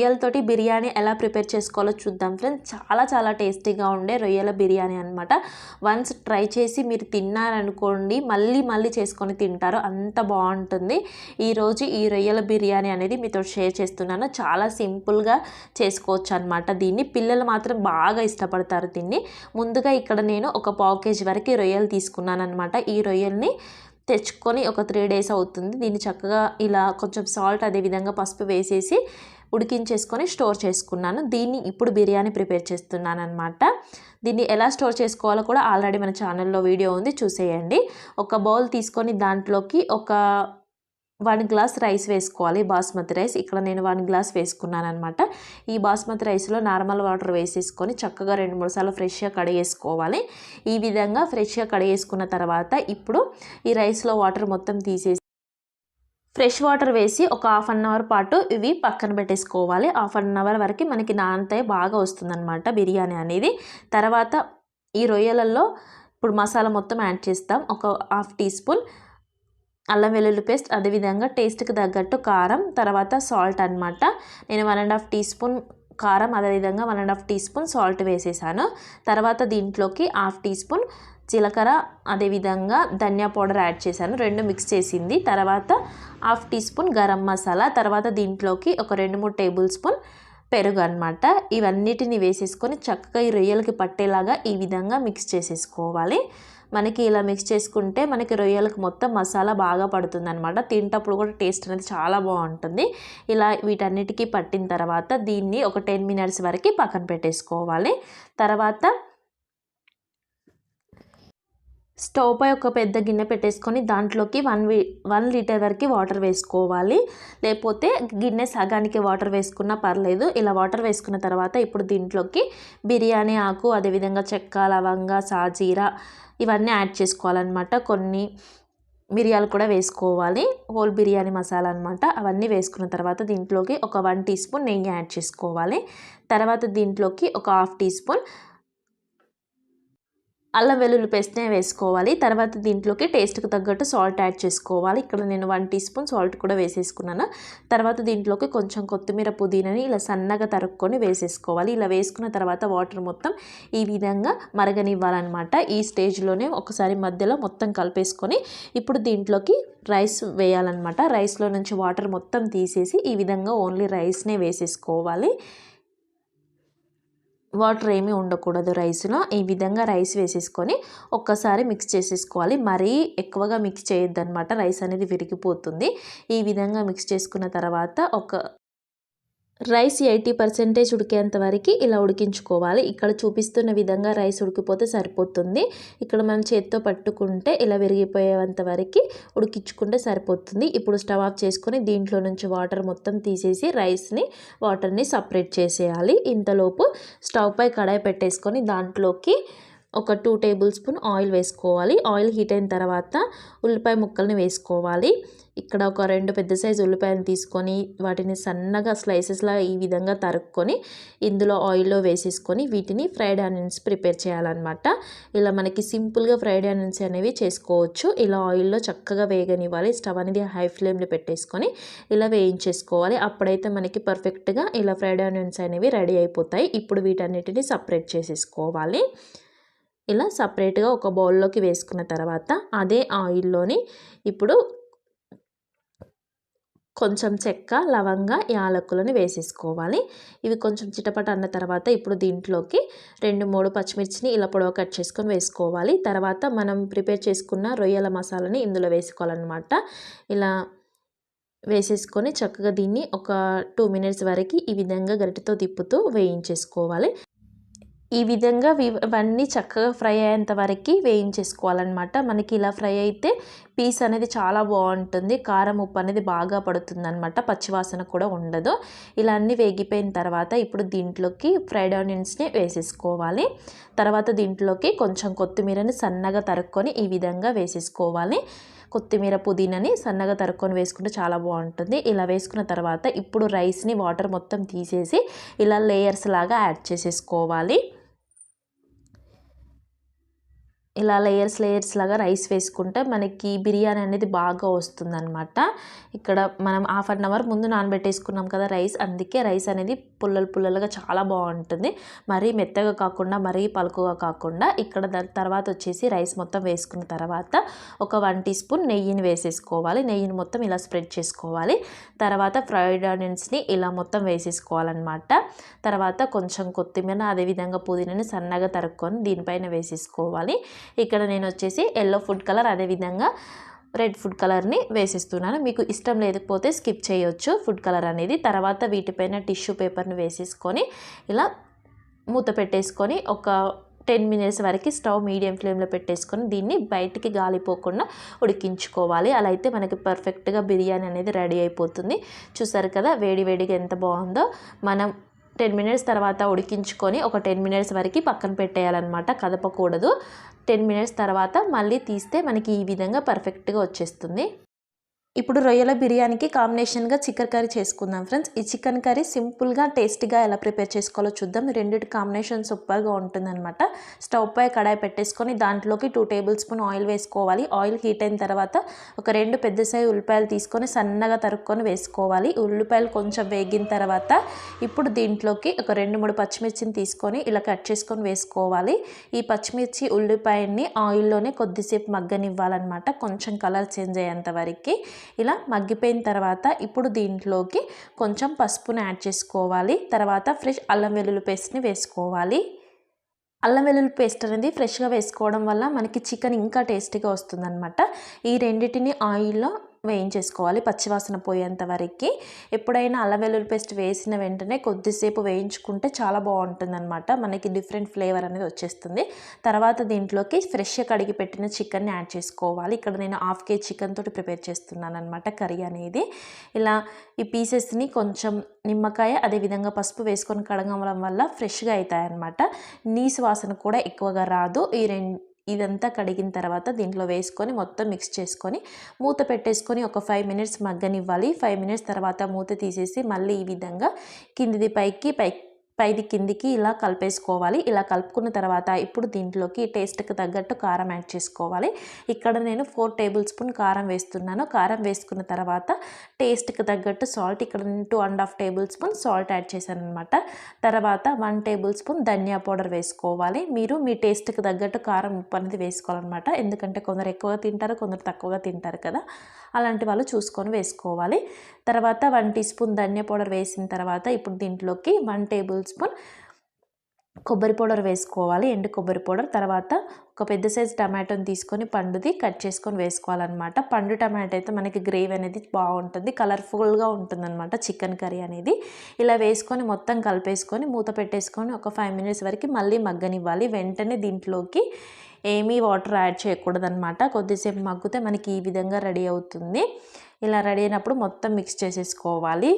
రొయ్యలతోటి బిర్యానీ ఎలా ప్రిపేర్ చేసుకోవాలో చూద్దాం ఫ్రెండ్స్. చాలా చాలా టేస్టీగా ఉండే రొయ్యల బిర్యానీ అనమాట వన్స్ ట్రై చేసి మీరు తిన్నారనుకోండి మళ్ళీ మళ్ళీ చేసుకొని తింటారు. అంత బాగుంటుంది. ఈరోజు ఈ రొయ్యల బిర్యానీ అనేది మీతో షేర్ చేస్తున్నాను. చాలా సింపుల్గా చేసుకోవచ్చు అనమాట దీన్ని. పిల్లలు మాత్రం బాగా ఇష్టపడతారు దీన్ని. ముందుగా ఇక్కడ నేను ఒక పావు కేజీ వరకు రొయ్యలు తీసుకున్నాను అనమాట ఈ రొయ్యల్ని తెచ్చుకొని ఒక త్రీ డేస్ అవుతుంది. దీన్ని చక్కగా ఇలా కొంచెం సాల్ట్ అదేవిధంగా పసుపు వేసేసి ఉడికించేసుకొని స్టోర్ చేసుకున్నాను. దీన్ని ఇప్పుడు బిర్యానీ ప్రిపేర్ చేస్తున్నాను అనమాట దీన్ని ఎలా స్టోర్ చేసుకోవాలో కూడా ఆల్రెడీ మన ఛానల్లో వీడియో ఉంది చూసేయండి. ఒక బౌల్ తీసుకొని దాంట్లోకి ఒక వన్ గ్లాస్ రైస్ వేసుకోవాలి బాస్మతి రైస్. ఇక్కడ నేను వన్ గ్లాస్ వేసుకున్నాను అనమాట ఈ బాస్మతి రైస్లో నార్మల్ వాటర్ వేసేసుకొని చక్కగా రెండు మూడు సార్లు ఫ్రెష్గా కడిగేసుకోవాలి. ఈ విధంగా ఫ్రెష్గా కడిగేసుకున్న తర్వాత ఇప్పుడు ఈ రైస్లో వాటర్ మొత్తం తీసేసి ఫ్రెష్ వాటర్ వేసి ఒక హాఫ్ అన్ అవర్ పాటు ఇవి పక్కన పెట్టేసుకోవాలి. హాఫ్ అన్ అవర్ వరకు మనకి నానతాయి బాగా వస్తుందన్నమాట బిర్యానీ అనేది. తర్వాత ఈ రొయ్యలలో ఇప్పుడు మసాలా మొత్తం యాడ్ చేస్తాం. ఒక హాఫ్ టీ స్పూన్ అల్లం వెల్లుల్లి పేస్ట్ అదేవిధంగా టేస్ట్కి తగ్గట్టు కారం తర్వాత సాల్ట్ అనమాట నేను one and half teaspoon కారం అదేవిధంగా one and half teaspoon salt వేసేసాను. తర్వాత దీంట్లోకి హాఫ్ టీ స్పూన్ జీలకర్ర అదేవిధంగా ధనియా పౌడర్ యాడ్ చేశాను. రెండు మిక్స్ చేసింది. తర్వాత half teaspoon garam masala తర్వాత దీంట్లోకి ఒక రెండు మూడు టేబుల్ స్పూన్ పెరుగు అనమాట ఇవన్నిటిని వేసేసుకొని చక్కగా ఈ రొయ్యలకి పట్టేలాగా ఈ విధంగా మిక్స్ చేసేసుకోవాలి. మనకి ఇలా మిక్స్ చేసుకుంటే మనకి రొయ్యలకు మొత్తం మసాలా బాగా పడుతుంది అనమాట తింటప్పుడు కూడా టేస్ట్ అనేది చాలా బాగుంటుంది. ఇలా వీటన్నిటికీ పట్టిన తర్వాత దీన్ని ఒక టెన్ మినిట్స్ వరకు పక్కన పెట్టేసుకోవాలి. తర్వాత స్టవ్ పై ఒక పెద్ద గిన్నె పెట్టేసుకొని దాంట్లోకి వన్ వన్ లీటర్ వరకు వాటర్ వేసుకోవాలి. లేకపోతే గిన్నె సగానికి వాటర్ వేసుకున్నా పర్లేదు. ఇలా వాటర్ వేసుకున్న తర్వాత ఇప్పుడు దీంట్లోకి బిర్యానీ ఆకు అదేవిధంగా చెక్క లవంగ సాజీరా ఇవన్నీ యాడ్ చేసుకోవాలన్నమాట. కొన్ని మిరియాలు కూడా వేసుకోవాలి. హోల్ బిర్యానీ మసాలా అనమాట అవన్నీ వేసుకున్న తర్వాత దీంట్లోకి ఒక వన్ టీ స్పూన్ నెయ్యి యాడ్ చేసుకోవాలి. తర్వాత దీంట్లోకి ఒక హాఫ్ టీ స్పూన్ అల్లం వెల్లుల్లి పేస్ట్నే వేసుకోవాలి. తర్వాత దీంట్లోకి టేస్ట్కి తగ్గట్టు సాల్ట్ యాడ్ చేసుకోవాలి. ఇక్కడ నేను వన్ టీ స్పూన్ సాల్ట్ కూడా వేసేసుకున్నాను. తర్వాత దీంట్లోకి కొంచెం కొత్తిమీర పుదీనని ఇలా సన్నగా తరుక్కొని వేసేసుకోవాలి. ఇలా వేసుకున్న తర్వాత వాటర్ మొత్తం ఈ విధంగా మరగనివ్వాలన్నమాట. ఈ స్టేజ్లోనే ఒకసారి మధ్యలో మొత్తం కలిపేసుకొని ఇప్పుడు దీంట్లోకి రైస్ వేయాలన్నమాట. రైస్లో నుంచి వాటర్ మొత్తం తీసేసి ఈ విధంగా ఓన్లీ రైస్నే వేసేసుకోవాలి. వాటర్ ఏమీ ఉండకూడదు రైస్లో. ఈ విధంగా రైస్ వేసేసుకొని ఒక్కసారి మిక్స్ చేసేసుకోవాలి. మరీ ఎక్కువగా మిక్స్ చేయొద్దనమాట రైస్ అనేది విరిగిపోతుంది. ఈ విధంగా మిక్స్ చేసుకున్న తర్వాత ఒక రైస్ ఎయిటీ పర్సెంటేజ్ ఉడికేంత వరకు ఇలా ఉడికించుకోవాలి. ఇక్కడ చూపిస్తున్న విధంగా రైస్ ఉడికిపోతే సరిపోతుంది. ఇక్కడ మనం చేత్తో పట్టుకుంటే ఇలా విరిగిపోయేంత వరకు ఉడికించుకుంటే సరిపోతుంది. ఇప్పుడు స్టవ్ ఆఫ్ చేసుకొని దీంట్లో నుంచి వాటర్ మొత్తం తీసేసి రైస్ని వాటర్ని సపరేట్ చేసేయాలి. ఇంతలోపు స్టవ్ పై కడాయి పెట్టేసుకొని దాంట్లోకి ఒక టూ టేబుల్ స్పూన్ ఆయిల్ వేసుకోవాలి. ఆయిల్ హీట్ అయిన తర్వాత ఉల్లిపాయ ముక్కల్ని వేసుకోవాలి. ఇక్కడ ఒక రెండు పెద్ద సైజు ఉల్లిపాయలు తీసుకొని వాటిని సన్నగా స్లైసెస్లా ఈ విధంగా తరుక్కొని ఇందులో ఆయిల్లో వేసేసుకొని వీటిని ఫ్రైడ్ ఆనియన్స్ ప్రిపేర్ చేయాలన్నమాట. ఇలా మనకి సింపుల్గా ఫ్రైడ్ ఆనియన్స్ అనేవి చేసుకోవచ్చు. ఇలా ఆయిల్లో చక్కగా వేగనివ్వాలి. స్టవ్ అనేది హై ఫ్లేమ్లో పెట్టేసుకొని ఇలా వేయించేసుకోవాలి. అప్పుడైతే మనకి పర్ఫెక్ట్గా ఇలా ఫ్రైడ్ ఆనియన్స్ అనేవి రెడీ అయిపోతాయి. ఇప్పుడు వీటన్నిటిని సపరేట్ చేసేసుకోవాలి. ఇలా సపరేట్గా ఒక బౌల్లోకి వేసుకున్న తర్వాత అదే ఆయిల్లోని ఇప్పుడు కొంచెం చెక్క లవంగ యాలకులను వేసేసుకోవాలి. ఇవి కొంచెం చిటపట అన్న తర్వాత ఇప్పుడు దీంట్లోకి రెండు మూడు పచ్చిమిర్చిని ఇలా పొడవ కట్ చేసుకొని వేసుకోవాలి. తర్వాత మనం ప్రిపేర్ చేసుకున్న రొయ్యల మసాలాని ఇందులో వేసుకోవాలన్నమాట. ఇలా వేసేసుకొని చక్కగా దీన్ని ఒక టూ మినిట్స్ వరకు ఈ విధంగా గరిటెతో తిప్పుతూ వేయించేసుకోవాలి. ఈ విధంగా ఇవన్నీ చక్కగా ఫ్రై అయ్యేంత వరకు వేయించేసుకోవాలన్నమాట. మనకి ఇలా ఫ్రై అయితే పీస్ అనేది చాలా బాగుంటుంది. కారం ఉప్పు అనేది బాగా పడుతుందన్నమాట. పచ్చివాసన కూడా ఉండదు. ఇలా అన్నీ వేగిపోయిన తర్వాత ఇప్పుడు దీంట్లోకి ఫ్రైడ్ ఆనియన్స్ని వేసేసుకోవాలి. తర్వాత దీంట్లోకి కొంచెం కొత్తిమీరని సన్నగా తరుక్కొని ఈ విధంగా వేసేసుకోవాలి. కొత్తిమీర పుదీనని సన్నగా తరుక్కొని వేసుకుంటే చాలా బాగుంటుంది. ఇలా వేసుకున్న తర్వాత ఇప్పుడు రైస్ని వాటర్ మొత్తం తీసేసి ఇలా లేయర్స్ లాగా యాడ్ చేసేసుకోవాలి. ఇలా లేయర్స్ లేయర్స్ లాగా రైస్ వేసుకుంటే మనకి బిర్యానీ అనేది బాగా వస్తుందన్నమాట. ఇక్కడ మనం హాఫ్ అన్ అవర్ ముందు నానబెట్టేసుకున్నాం కదా రైస్ అందుకే రైస్ అనేది పుల్లలు పుల్లలుగా చాలా బాగుంటుంది. మరీ మెత్తగా కాకుండా మరీ పలుకుగా కాకుండా ఇక్కడ దాని తర్వాత వచ్చేసి రైస్ మొత్తం వేసుకున్న తర్వాత ఒక వన్ టీ స్పూన్ నెయ్యిని వేసేసుకోవాలి. నెయ్యిని మొత్తం ఇలా స్ప్రెడ్ చేసుకోవాలి. తర్వాత ఫ్రైడ్ ఆనియన్స్ని ఇలా మొత్తం వేసేసుకోవాలన్నమాట. తర్వాత కొంచెం కొత్తిమీర అదేవిధంగా పుదీనాని సన్నగా తరుక్కొని దీనిపైన వేసేసుకోవాలి. ఇక్కడ నేను వచ్చేసి ఎల్లో ఫుడ్ కలర్ అదేవిధంగా రెడ్ ఫుడ్ కలర్ని వేసేస్తున్నాను. మీకు ఇష్టం లేకపోతే స్కిప్ చేయొచ్చు. ఫుడ్ కలర్ అనేది తర్వాత వీటిపైన టిష్యూ పేపర్ని వేసేసుకొని ఇలా మూత పెట్టేసుకొని ఒక టెన్ మినిట్స్ వరకు స్టవ్ మీడియం ఫ్లేమ్లో పెట్టేసుకొని దీన్ని బయటికి గాలిపోకుండా ఉడికించుకోవాలి. అలా అయితే మనకి పర్ఫెక్ట్గా బిర్యానీ అనేది రెడీ అయిపోతుంది. చూసారు కదా వేడి వేడిగా ఎంత బాగుందో. మనం టెన్ మినిట్స్ తర్వాత ఉడికించుకొని ఒక టెన్ మినిట్స్ వరకు పక్కన పెట్టేయాలన్నమాట కదపకూడదు. టెన్ మినిట్స్ తర్వాత మళ్ళీ తీస్తే మనకి ఈ విధంగా పర్ఫెక్ట్గా వచ్చేస్తుంది. ఇప్పుడు రొయ్యల బిర్యానీకి కాంబినేషన్గా చికెన్ కర్రీ చేసుకుందాం ఫ్రెండ్స్. ఈ చికెన్ కర్రీ సింపుల్గా టేస్టీగా ఎలా ప్రిపేర్ చేసుకోవాలో చూద్దాం. రెండింటి కాంబినేషన్ సూపర్గా ఉంటుందన్నమాట. స్టవ్ పై కడాయి పెట్టేసుకొని దాంట్లోకి టూ టేబుల్ స్పూన్ ఆయిల్ వేసుకోవాలి. ఆయిల్ హీట్ అయిన తర్వాత ఒక రెండు పెద్ద సైజు ఉల్లిపాయలు తీసుకొని సన్నగా తరుక్కొని వేసుకోవాలి. ఉల్లిపాయలు కొంచెం వేగిన తర్వాత ఇప్పుడు దీంట్లోకి ఒక రెండు మూడు పచ్చిమిర్చిని తీసుకొని ఇలా కట్ చేసుకొని వేసుకోవాలి. ఈ పచ్చిమిర్చి ఉల్లిపాయని ఆయిల్లోనే కొద్దిసేపు మగ్గనివ్వాలన్నమాట. కొంచెం కలర్ చేంజ్ అయ్యేంత వరకు. ఇలా మగ్గిపోయిన తర్వాత ఇప్పుడు దీంట్లోకి కొంచెం పసుపుని యాడ్ చేసుకోవాలి. తర్వాత ఫ్రెష్ అల్లం వెల్లుల్లి పేస్ట్ని వేసుకోవాలి. అల్లం వెల్లుల్లి పేస్ట్ అనేది ఫ్రెష్గా వేసుకోవడం వల్ల మనకి చికెన్ ఇంకా టేస్టీగా వస్తుందన్నమాట. ఈ రెండింటిని ఆయిల్లో వేయించేసుకోవాలి పచ్చివాసన పోయేంత వరకు. ఎప్పుడైనా అల్లం వెల్లుల్లి పేస్ట్ వేసిన వెంటనే కొద్దిసేపు వేయించుకుంటే చాలా బాగుంటుందన్నమాట. మనకి డిఫరెంట్ ఫ్లేవర్ అనేది వచ్చేస్తుంది. తర్వాత దీంట్లోకి ఫ్రెష్గా కడిగి పెట్టిన చికెన్ని యాడ్ చేసుకోవాలి. ఇక్కడ నేను హాఫ్ కేజీ చికెన్ తోటి ప్రిపేర్ చేస్తున్నాను అనమాట కర్రీ అనేది. ఇలా ఈ పీసెస్ని కొంచెం నిమ్మకాయ అదేవిధంగా పసుపు వేసుకొని కడగడం వల్ల ఫ్రెష్గా అవుతాయన్నమాట. నీసు వాసన కూడా ఎక్కువగా రాదు. ఈ రెండు ఇదంతా కడిగిన తర్వాత దీంట్లో వేసుకొని మొత్తం మిక్స్ చేసుకొని మూత పెట్టేసుకొని ఒక ఫైవ్ మినిట్స్ మగ్గనివ్వాలి. ఫైవ్ మినిట్స్ తర్వాత మూత తీసేసి మళ్ళీ ఈ విధంగా కిందిది పైకి పైకి పైది కిందికి ఇలా కలిపేసుకోవాలి. ఇలా కలుపుకున్న తర్వాత ఇప్పుడు దీంట్లోకి టేస్ట్కి తగ్గట్టు కారం యాడ్ చేసుకోవాలి. ఇక్కడ నేను ఫోర్ టేబుల్ స్పూన్ కారం వేస్తున్నాను. కారం వేసుకున్న తర్వాత టేస్ట్కి తగ్గట్టు సాల్ట్ ఇక్కడ నేను two and half table spoon salt add చేశాను అనమాట తర్వాత వన్ టేబుల్ స్పూన్ ధనియా పౌడర్ వేసుకోవాలి. మీరు మీ టేస్ట్కి తగ్గట్టు కారం ఉప్పు అనేది వేసుకోవాలన్నమాట. ఎందుకంటే కొందరు ఎక్కువగా తింటారు కొందరు తక్కువగా తింటారు కదా. అలాంటి వాళ్ళు చూసుకొని వేసుకోవాలి. తర్వాత వన్ టీ స్పూన్ ధనియా పౌడర్ వేసిన తర్వాత ఇప్పుడు దీంట్లోకి వన్ టేబుల్ స్పూన్ కొబ్బరి పౌడర్ వేసుకోవాలి. ఎండు కొబ్బరి పౌడర్. తర్వాత ఒక పెద్ద సైజు టమాటోని తీసుకొని పండుది కట్ చేసుకొని వేసుకోవాలన్నమాట. పండు టమాటో అయితే మనకి గ్రేవీ అనేది బాగుంటుంది. కలర్ఫుల్గా ఉంటుందన్నమాట చికెన్ కర్రీ అనేది. ఇలా వేసుకొని మొత్తం కలిపేసుకొని మూత పెట్టేసుకొని ఒక ఫైవ్ మినిట్స్ వరకు మళ్ళీ మగ్గనివ్వాలి. వెంటనే దీంట్లోకి ఏమీ వాటర్ యాడ్ చేయకూడదన్నమాట. కొద్దిసేపు మగ్గితే మనకి ఈ విధంగా రెడీ అవుతుంది. ఇలా రెడీ అయినప్పుడు మొత్తం మిక్స్ చేసేసుకోవాలి.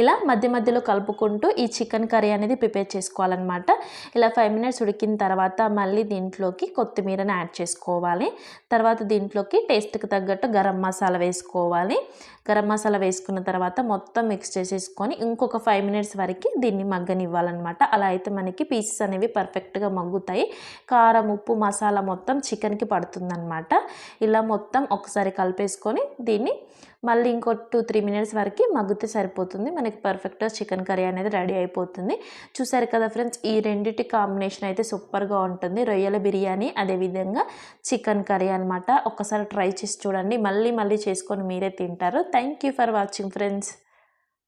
ఇలా మధ్య మధ్యలో కలుపుకుంటూ ఈ చికెన్ కర్రీ అనేది ప్రిపేర్ చేసుకోవాలన్నమాట. ఇలా ఫైవ్ మినిట్స్ ఉడికిన తర్వాత మళ్ళీ దీంట్లోకి కొత్తిమీరని యాడ్ చేసుకోవాలి. తర్వాత దీంట్లోకి టేస్ట్కి తగ్గట్టు గరం మసాలా వేసుకోవాలి. గరం మసాలా వేసుకున్న తర్వాత మొత్తం మిక్స్ చేసేసుకొని ఇంకొక ఫైవ్ మినిట్స్ వరకు దీన్ని మగ్గనివ్వాలన్నమాట. అలా అయితే మనకి పీసెస్ అనేవి పర్ఫెక్ట్గా మగ్గుతాయి. కారం ఉప్పు మసాలా మొత్తం చికెన్కి పడుతుందన్నమాట. ఇలా మొత్తం ఒకసారి కలిపేసుకొని దీన్ని మళ్ళీ ఇంకో టూ త్రీ మినిట్స్ వరకు మగ్గితే సరిపోతుంది. మనకి పర్ఫెక్ట్గా చికెన్ కర్రీ అనేది రెడీ అయిపోతుంది. చూసారు కదా ఫ్రెండ్స్ ఈ రెండింటి కాంబినేషన్ అయితే సూపర్గా ఉంటుంది. రొయ్యల బిర్యానీ అదేవిధంగా చికెన్ కర్రీ అనమాట ఒకసారి ట్రై చేసి చూడండి. మళ్ళీ మళ్ళీ చేసుకొని మీరే తింటారు. Thank you for watching friends